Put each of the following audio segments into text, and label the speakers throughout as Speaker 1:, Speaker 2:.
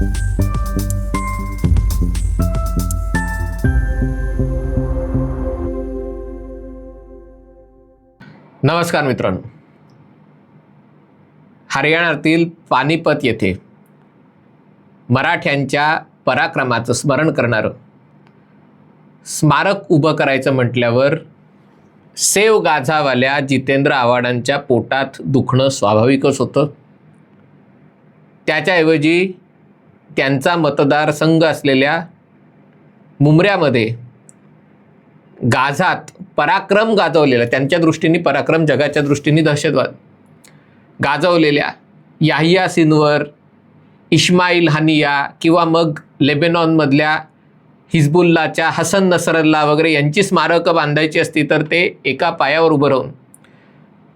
Speaker 1: नमस्कार मित्रांनो. हरियाणातील पानिपत येथे मराठ्यांच्या पराक्रमाचं स्मरण करणारं स्मारक उभं करायचं म्हटल्यावर सेव गाझावाल्या जितेंद्र आव्हाडांच्या पोटात दुखणं स्वाभाविकच होतं. त्याच्याऐवजी त्यांचा मतदारसंघ असलेल्या मुंबऱ्यामध्ये गाझात पराक्रम गाजवलेला त्यांच्या दृष्टीने पराक्रम जगाच्या दृष्टीने दहशतवाद गाजवलेल्या याहिया सिनवर इस्माईल हानिया किंवा मग लेबेनॉनमधल्या हिजबुल्लाच्या हसन नसरल्ला वगैरे यांची स्मारकं बांधायची असती तर ते एका पायावर उभं राहून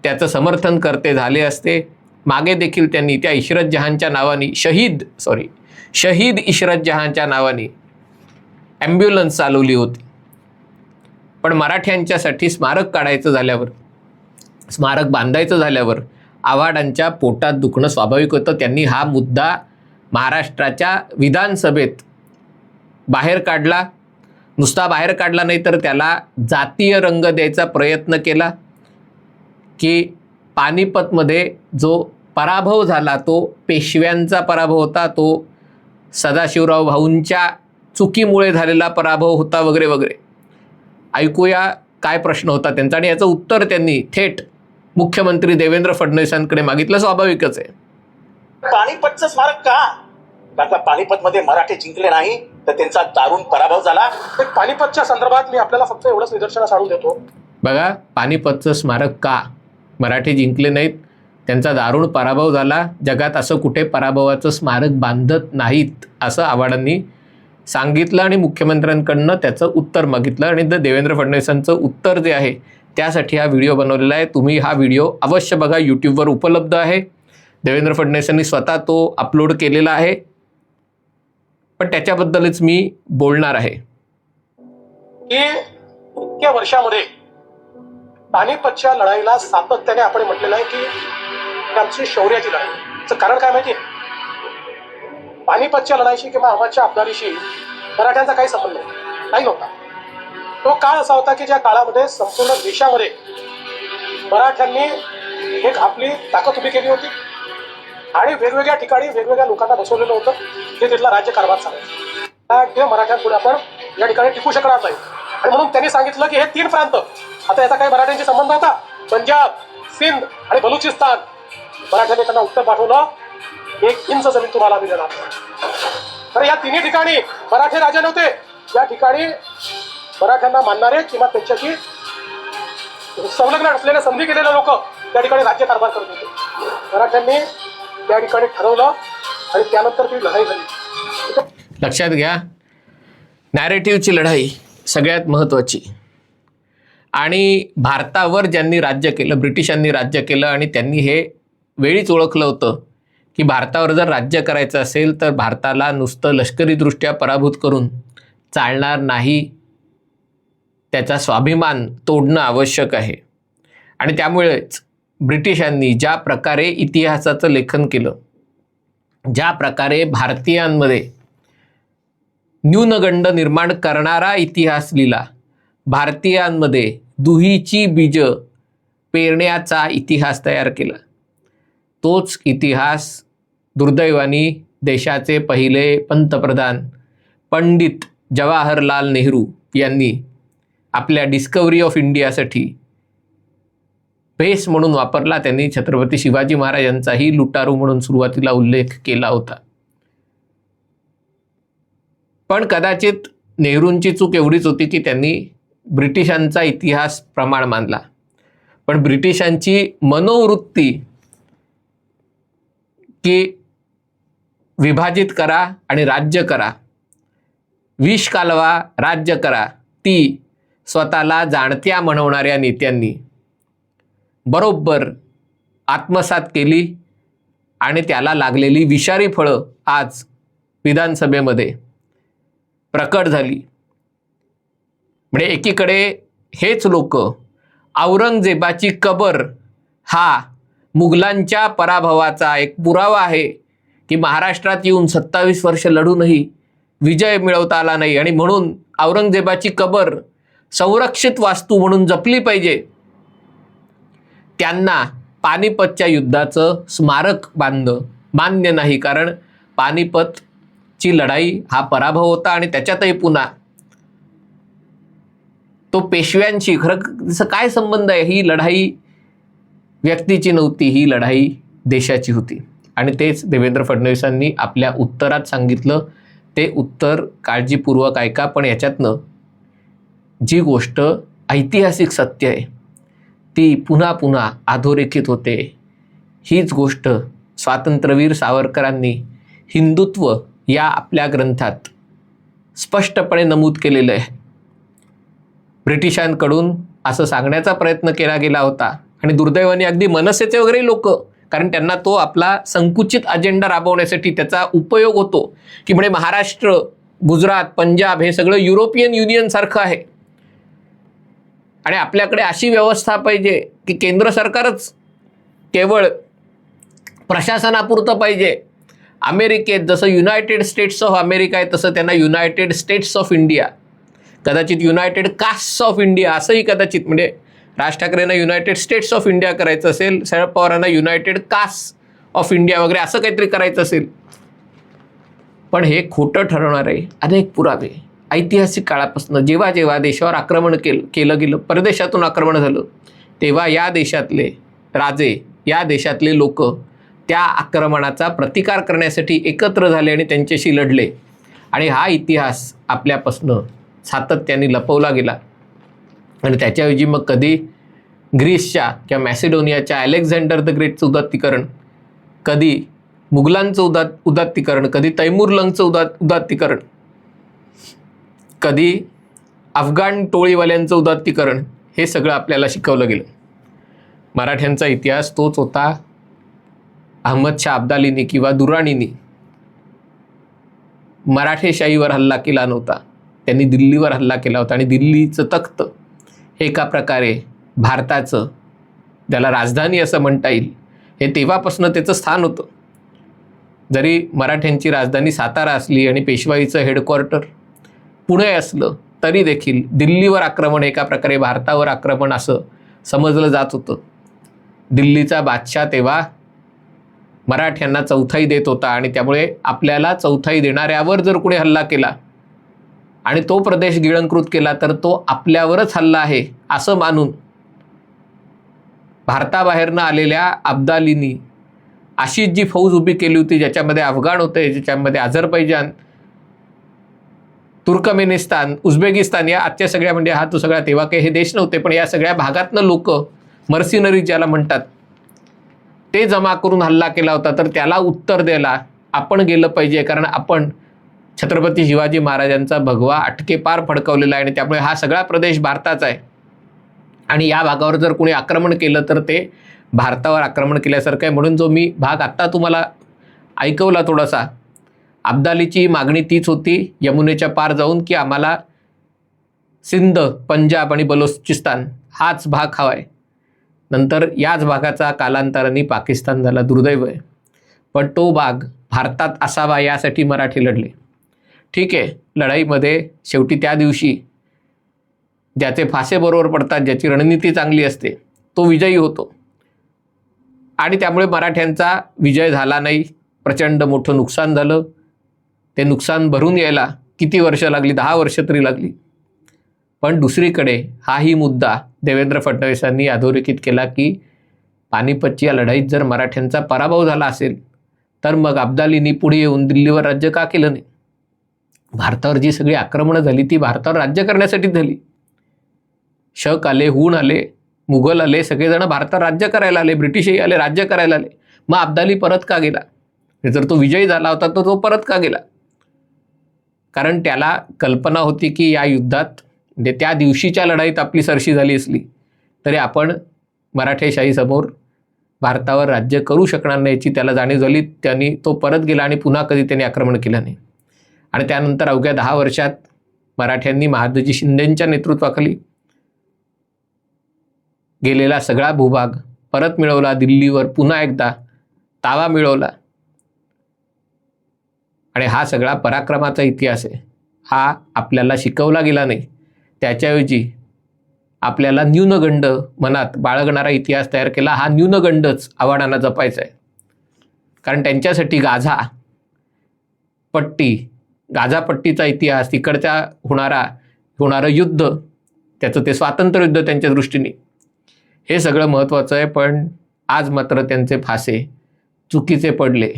Speaker 1: त्याचं समर्थन करते झाले असते. मागे देखील त्यांनी त्या इशरत जहानच्या नावाने शहीद सॉरी शहीद इशरत जहानच्या नावाने ॲम्ब्युलन्स चालवली होती. पण मराठ्यांच्यासाठी स्मारक काढायचं झाल्यावर स्मारक बांधायचं झाल्यावर आव्हाडांच्या पोटात दुखणं स्वाभाविक होतं. त्यांनी हा मुद्दा महाराष्ट्राच्या विधानसभेत बाहेर काढला. नुसता बाहेर काढला नाही तर त्याला जातीय रंग द्यायचा प्रयत्न केला की पानिपतमध्ये जो पराभव झाला तो पेशव्यांचा पराभव होता तो सदाशिवराव भाऊंच्या चुकीमुळे झालेला पराभव होता वगैरे वगैरे. ऐकूया काय प्रश्न होता त्यांचा आणि याचं उत्तर त्यांनी थेट मुख्यमंत्री देवेंद्र फडणवीसांकडे मागितलं. स्वाभाविकच आहे.
Speaker 2: पानिपतचं स्मारक का? कारण का पानिपतमध्ये मराठे जिंकले नाही तर त्यांचा दारुण पराभव झाला.
Speaker 3: एक पानिपतच्या संदर्भात मी आपल्याला फक्त एवढंच निदर्शनास आणून देतो.
Speaker 1: बघा पानिपतचं स्मारक का? मराठी जिंकले नाहीत त्यांचा दारुण पराभव झाला. जगात असं कुठे पराभवाचं स्मारक बांधत नाहीत असं आव्हाडांनी सांगितलं आणि मुख्यमंत्र्यांकडनं त्याचं उत्तर मागितलं. आणि द देवेंद्र फडणवीसांचं उत्तर जे आहे त्यासाठी हा व्हिडिओ बनवलेला आहे. तुम्ही हा व्हिडिओ अवश्य बघा. यूट्यूबवर उपलब्ध आहे. देवेंद्र फडणवीसांनी स्वतः तो अपलोड केलेला आहे. पण त्याच्याबद्दलच मी बोलणार आहे.
Speaker 3: की इतक्या वर्षामध्ये पानिपतच्या लढाईला सातत्याने आपण म्हटलेलं आहे की आमची शौर्याची लढाई. याचं कारण काय माहिती? पानिपतच्या लढाईशी किंवा अहमदच्या अब्दालीशी मराठ्यांचा काही संबंध नाही. नाही नव्हता तो काळ असा होता की ज्या काळामध्ये संपूर्ण देशामध्ये मराठ्यांनी एक आपली ताकद उभी केली होती आणि वेगवेगळ्या ठिकाणी वेगवेगळ्या लोकांना बसवलेलं होतं. ते तिथला राज्य कारभार मराठ्यांपुढे आपण या ठिकाणी टिकू शकणार नाही. आणि म्हणून त्यांनी सांगितलं की हे तीन प्रांत. आता याचा काही मराठ्यांशी संबंध होता. पंजाब सिंध आणि बलुचिस्तान. मराठ्यांनी त्यांना उत्तर पाठवलं. एक इंच जमीन तुम्हाला आम्ही देणार तर या तिन्ही ठिकाणी मराठे राजा नव्हते. या ठिकाणी मराठ्यांना मानणारे किंवा त्यांच्याशी संलग्न असलेल्या संधी केलेले लोक त्या ठिकाणी राज्य कारभार करत होते. मराठ्यांनी त्या ठिकाणी ठरवलं आणि त्यानंतर ती लढाई झाली.
Speaker 1: लक्षात घ्या नॅरेटिव्हची लढाई सगळ्यात महत्त्वाची आणि भारतावर ज्यांनी राज्य केलं ब्रिटिशांनी राज्य केलं आणि त्यांनी हे वेळीच ओळखलं होतं की भारतावर जर राज्य करायचं असेल तर भारताला नुसतं लष्करीदृष्ट्या पराभूत करून चालणार नाही. त्याचा स्वाभिमान तोडणं आवश्यक आहे. आणि त्यामुळेच ब्रिटिशांनी ज्या प्रकारे इतिहासाचं लेखन केलं ज्या प्रकारे भारतीयांमध्ये न्यूनगंड निर्माण करणारा इतिहास लिहिला भारतीयांमध्ये दुहीची बीज पेरण्याचा इतिहास तयार केला. तोच इतिहास दुर्दैवानी देशाचे पहिले पंतप्रधान पंडित जवाहरलाल नेहरू यांनी आपल्या डिस्कवरी ऑफ इंडियासाठी बेस म्हणून वापरला. त्यांनी छत्रपती शिवाजी महाराजांचाही लुटारू म्हणून सुरुवातीला उल्लेख केला होता. पण कदाचित नेहरूंची चूक एवढीच होती की त्यांनी ब्रिटिशांचा इतिहास प्रमाण मानला. पण ब्रिटिशांची मनोवृत्ती की विभाजित करा आणि राज्य करा. विष कालवा राज्य करा. ती स्वतःला जाणत्या म्हणवणाऱ्या नेत्यांनी बरोबर आत्मसात केली आणि त्याला लागलेली विषारी फळं आज विधानसभेमध्ये प्रकट झाली. म्हणजे एकीकडे हेच लोक औरंगजेबाची कबर हा मुघलांच्या पराभवाचा एक पुरावा आहे की महाराष्ट्रात येऊन सत्तावीस वर्ष लढूनही विजय मिळवता आला नाही. आणि म्हणून औरंगजेबाची कबर संरक्षित वास्तू म्हणून जपली पाहिजे. त्यांना पानिपतच्या युद्धाचं स्मारक बांधणं मान्य नाही. कारण पानिपतची लढाई हा पराभव होता आणि त्याच्यातही पुन्हा तो पेशव्यांशी खरं काय संबंध आहे? ही लढाई व्यक्तीची नव्हती ही लढाई देशाची होती. आणि तेच देवेंद्र फडणवीसांनी आपल्या उत्तरात सांगितलं. ते उत्तर काळजीपूर्वक ऐका पण याच्यातनं जी गोष्ट ऐतिहासिक सत्य आहे ती पुन्हा पुन्हा अधोरेखित होते. हीच गोष्ट स्वातंत्र्यवीर सावरकरांनी हिंदुत्व या आपल्या ग्रंथात स्पष्टपणे नमूद केलेलं आहे. ब्रिटिशांकडून असं सांगण्याचा प्रयत्न केला गेला होता. आणि दुर्दैवाने अगदी मनसेचे वगैरे लोक कारण त्यांना तो आपला संकुचित अजेंडा राबवण्यासाठी त्याचा उपयोग होतो. की म्हणजे महाराष्ट्र गुजरात पंजाब हे सगळं युरोपियन युनियनसारखं आहे. आणि आपल्याकडे अशी व्यवस्था पाहिजे की केंद्र सरकारच केवळ प्रशासनापुरतं पाहिजे. अमेरिकेत जसं युनायटेड स्टेट्स ऑफ अमेरिका आहे तसं त्यांना युनायटेड स्टेट्स ऑफ इंडिया कदाचित युनायटेड कास्ट्स ऑफ इंडिया असंही कदाचित म्हणजे राज ठाकरेंना युनायटेड स्टेट्स ऑफ इंडिया करायचं असेल शरद पवारांना युनायटेड कास्ट ऑफ इंडिया वगैरे असं काहीतरी करायचं असेल. पण हे खोटं ठरवणार आहे. अनेक पुरावे. ऐतिहासिक काळापासून जेव्हा जेव्हा देशावर आक्रमण केलं केलं गेलं परदेशातून आक्रमण झालं तेव्हा या देशातले राजे या देशातले लोक त्या आक्रमणाचा प्रतिकार करण्यासाठी एकत्र झाले आणि त्यांच्याशी लढले. आणि हा इतिहास आपल्यापासनं सातत्याने लपवला गेला. आणि त्याच्याऐवजी मग कधी ग्रीसच्या किंवा मॅसिडोनियाच्या अलेक्झांडर द ग्रेटचं उदात्तीकरण कधी मुघलांचं उदात उदात्तीकरण कधी तैमूरलंगचं उदात उदात्तीकरण कधी अफगाण टोळीवाल्यांचं उदात्तीकरण हे सगळं आपल्याला शिकवलं गेलं. मराठ्यांचा इतिहास तोच होता. अहमद शाह अब्दालीनी किंवा दुराणीनी मराठेशाहीवर हल्ला केला नव्हता. त्यांनी दिल्लीवर हल्ला केला होता आणि दिल्लीचं तख्त एका प्रकारे भारताचं ज्याला राजधानी असं म्हणता येईल हे तेव्हापासून त्याचं स्थान होतं. जरी मराठ्यांची राजधानी सातारा असली आणि पेशवाईचं हेडक्वार्टर पुणे असलं तरी देखील दिल्लीवर आक्रमण एका प्रकारे भारतावर आक्रमण असं समजलं जात होतं. दिल्लीचा बादशाह तेव्हा मराठ्यांना चौथाई देत होता आणि त्यामुळे आपल्याला चौथाई देणाऱ्यावर जर कुणी हल्ला केला आणि तो प्रदेश गिळंकृत केला तर तो आपल्यावरच हल्ला आहे असं मानून भारताबाहेरनं आलेल्या अब्दालीनी अशी जी फौज उभी केली होती ज्याच्यामध्ये अफगाण होते ज्याच्यामध्ये अझरबैजान तुर्कमेनिस्तान उझबेकिस्तान या आजच्या सगळ्या म्हणजे हा तो सगळा तेव्हा काही हे देश नव्हते पण या सगळ्या भागातनं लोक मर्सिनरी ज्याला म्हणतात ते जमा करून हल्ला केला होता तर त्याला उत्तर द्यायला आपण गेलं पाहिजे कारण आपण छत्रपती शिवाजी महाराजांचा भगवा अटकेपार फडकवलेला आहे आणि त्यामुळे हा सगळा प्रदेश भारताचा आहे. आणि या भागावर जर कोणी आक्रमण केलं तर ते भारतावर आक्रमण केल्यासारखं आहे. म्हणून जो मी भाग आत्ता तुम्हाला ऐकवला थोडासा अब्दालीची मागणी तीच होती यमुनेच्या पार जाऊन की आम्हाला सिंध पंजाब आणि बलोचिस्तान हाच भाग हवा आहे नंतर याच भागाचा कालांतराने पाकिस्तान झाला दुर्दैव आहे. पण तो भाग भारतात असावा यासाठी मराठी लढले. ठीक आहे. लढाईमध्ये शेवटी त्या दिवशी ज्याचे फासे बरोबर पडतात ज्याची रणनीती चांगली असते तो विजयी होतो. आणि त्यामुळे मराठ्यांचा विजय झाला नाही. प्रचंड मोठं नुकसान झालं. ते नुकसान भरून यायला किती वर्ष लागली? दहा वर्ष तरी लागली. पण दुसरीकडे हाही मुद्दा देवेंद्र फडणवीसांनी अधोरेखित केला की पानिपतची या लढाईत जर मराठ्यांचा पराभव झाला असेल तर मग अब्दालींनी पुढे येऊन दिल्लीवर राज्य का केलं नाही? भारतावर जी सगळी आक्रमणं झाली ती भारतावर राज्य करण्यासाठी झाली. शक आले हूण आले मुघल आले सगळेजण भारतात राज्य करायला आले ब्रिटिशही आले राज्य करायला आले. मग अब्दाली परत का गेला? जर तो विजयी झाला होता तर तो परत का गेला? कारण त्याला कल्पना होती की या युद्धात म्हणजे त्या दिवशीच्या लढाईत आपली सरशी झाली असली तरी आपण मराठेशाहीसमोर भारतावर राज्य करू शकणार नाही याची त्याला जाणीव झाली त्यांनी तो परत गेला आणि पुन्हा कधी त्यांनी आक्रमण केलं नाही. आणि त्यानंतर अवघ्या दहा वर्षात मराठ्यांनी महादजी शिंदेंच्या नेतृत्वाखाली गेलेला सगळा भूभाग परत मिळवला दिल्लीवर पुन्हा एकदा ताबा मिळवला. आणि हा सगळा पराक्रमाचा इतिहास आहे. हा आपल्याला शिकवला गेला नाही. त्याच्याऐवजी आपल्याला न्यूनगंड मनात बाळगणारा इतिहास तयार केला. हा न्यूनगंडच आव्हाडांना जपायचा आहे. कारण त्यांच्यासाठी गाझा पट्टी गाझापट्टीचा इतिहास तिकडच्या होणारा होणारं युद्ध त्याचं ते स्वातंत्र्य युद्ध त्यांच्या दृष्टीने. हे सगळं महत्त्वाचं आहे पण आज मात्र त्यांचे फासे चुकीचे पडले.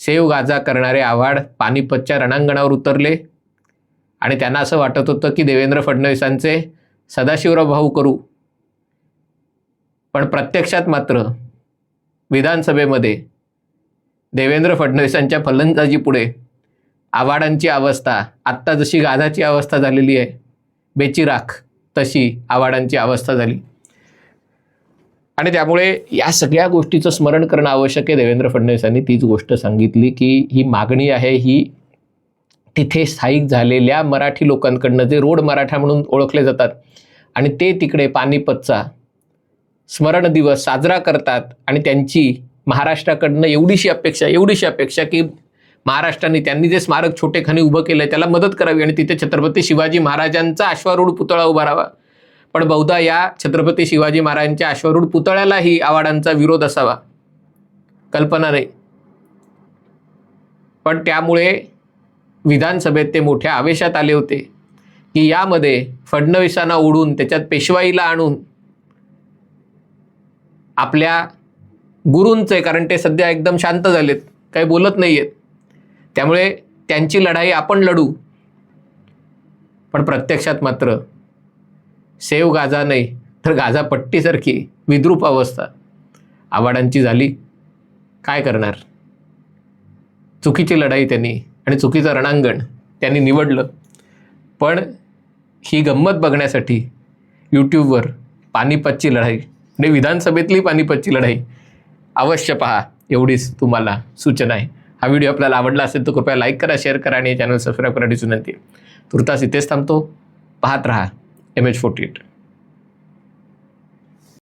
Speaker 1: सेव गाजा करणारे आव्हाड पानिपतच्या रणांगणावर उतरले आणि त्यांना असं वाटत होतं की देवेंद्र फडणवीसांचे सदाशिवराव भाऊ करू. पण प्रत्यक्षात मात्र विधानसभेमध्ये देवेंद्र फडणवीसांच्या फलंदाजीपुढे आव्हाडांची अवस्था आत्ता जशी गाधाची अवस्था झालेली आहे बेचिराख तशी आवाडांची अवस्था झाली. आणि त्यामुळे या सगळ्या गोष्टीचं स्मरण करणं आवश्यक आहे. देवेंद्र फडणवीसांनी तीच गोष्ट सांगितली की ही मागणी आहे ही तिथे स्थायिक झालेल्या मराठी लोकांकडनं जे रोड मराठा म्हणून ओळखले जातात आणि ते तिकडे पानिपतचा स्मरण दिवस साजरा करतात आणि त्यांची महाराष्ट्राकडनं एवढीशी अपेक्षा एवढीशी अपेक्षा की महाराष्ट्राने त्यांनी जे स्मारक छोटेखानी उभं केलं आहे त्याला मदत करावी आणि तिथे छत्रपती शिवाजी महाराजांचा अश्वारूढ पुतळा उभारावा पण बहुधा या छत्रपती शिवाजी महाराजांच्या अश्वारूढ पुतळ्यालाही आवाडांचा विरोध असावा. कल्पना नाही. पण त्यामुळे विधानसभेत ते मोठ्या आवेशात आले होते की यामध्ये फडणवीसांना ओढून त्याच्यात पेशवाईला आणून आपल्या गुरूंचे कारण ते सध्या एकदम शांत झालेत काही बोलत नाही आहेत त्यामुळे त्यांची लढाई आपण लढू. पण प्रत्यक्षात मात्र सेव गाजा नाही तर गाजा पट्टीसारखी विद्रूप अवस्था आव्हाडांची झाली. काय करणार? चुकीची लढाई त्यांनी आणि चुकीचं रणांगण त्यांनी निवडलं. पण ही गंमत बघण्यासाठी यूट्यूबवर पानिपतची लढाई म्हणजे विधानसभेतली पानिपतची लढाई अवश्य पहा एवढीच तुम्हाला सूचना आहे. हा व्हिडिओ आपल्याला आवडला असेल तर कृपया लाईक करा शेअर करा आणि चॅनल सबस्क्राईब करा. विनंती येते तुर्तास इथेच थांबतो. पाहत रहा. M H forty eight